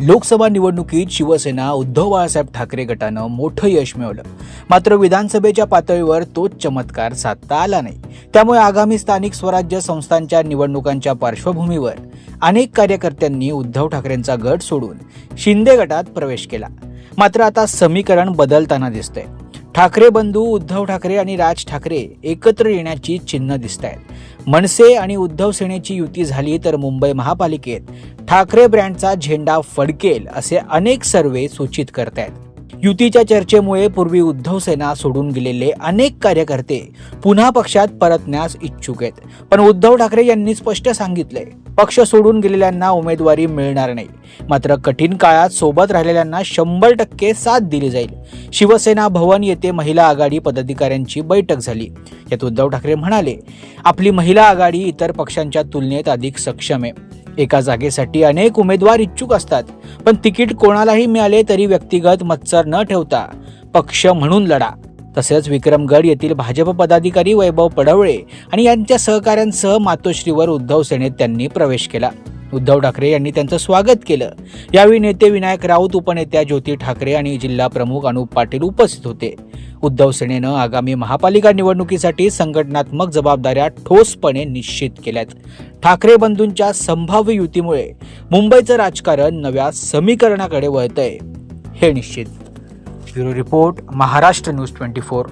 लोकसभा निवडणुकीत शिवसेना उद्धव बाळासाहेब ठाकरे गटानं मोठं यश मिळवलं. मात्र विधानसभेच्या पातळीवर तोच चमत्कार साधता आला नाही. त्यामुळे आगामी स्थानिक स्वराज्य संस्थांच्या निवडणुकांच्या पार्श्वभूमीवर अनेक कार्यकर्त्यांनी उद्धव ठाकरेंचा गट सोडून शिंदे गटात प्रवेश केला. मात्र आता समीकरण बदलताना दिसतंय. ठाकरे बंधू उद्धव ठाकरे आणि राज ठाकरे एकत्र येण्याची चिन्ह दिसत आहेत मनसे आणि उद्धव सेनेची युती झाली तर मुंबई महापालिकेत ठाकरे ब्रँडचा झेंडा फडकेल असे अनेक सर्वे सूचित करत आहेत युतीच्या चर्चेमुळे पूर्वी उद्धव सेना सोडून गेलेले अनेक कार्यकर्ते पुन्हा पक्षात परतण्यास इच्छुक आहेत. पण उद्धव ठाकरे यांनी स्पष्ट सांगितले पक्ष सोडून गेलेल्यांना उमेदवारी मिळणार नाही. मात्र कठीण काळात सोबत राहिलेल्यांना शंभर टक्के साथ दिली जाईल. शिवसेना भवन येथे महिला आघाडी पदाधिकाऱ्यांची बैठक झाली. यात उद्धव ठाकरे म्हणाले आपली महिला आघाडी इतर पक्षांच्या तुलनेत अधिक सक्षम आहे. एका जागेसाठी अनेक उमेदवार इच्छुक असतात. पण तिकीट कोणालाही मिळाले तरी व्यक्तिगत मत्सर न ठेवता पक्ष म्हणून लढा. तसेच विक्रमगड येथील भाजप पदाधिकारी वैभव पडवळे आणि यांच्या सहकाऱ्यांसह मातोश्रीवर उद्धव सेनेत त्यांनी प्रवेश केला. उद्धव ठाकरे यांनी त्यांचं स्वागत केलं. यावेळी नेते विनायक राऊत उपनेत्या ज्योती ठाकरे आणि जिल्हा प्रमुख अनुप पाटील उपस्थित होते. उद्धव सेनेनं आगामी महापालिका निवडणुकीसाठी संघटनात्मक जबाबदाऱ्या ठोसपणे निश्चित केल्यात. ठाकरे बंधूंच्या संभाव्य युतीमुळे मुंबईचं राजकारण नव्या समीकरणाकडे वळतंय. हे निश्चित. Bureau report Maharashtra news twenty four.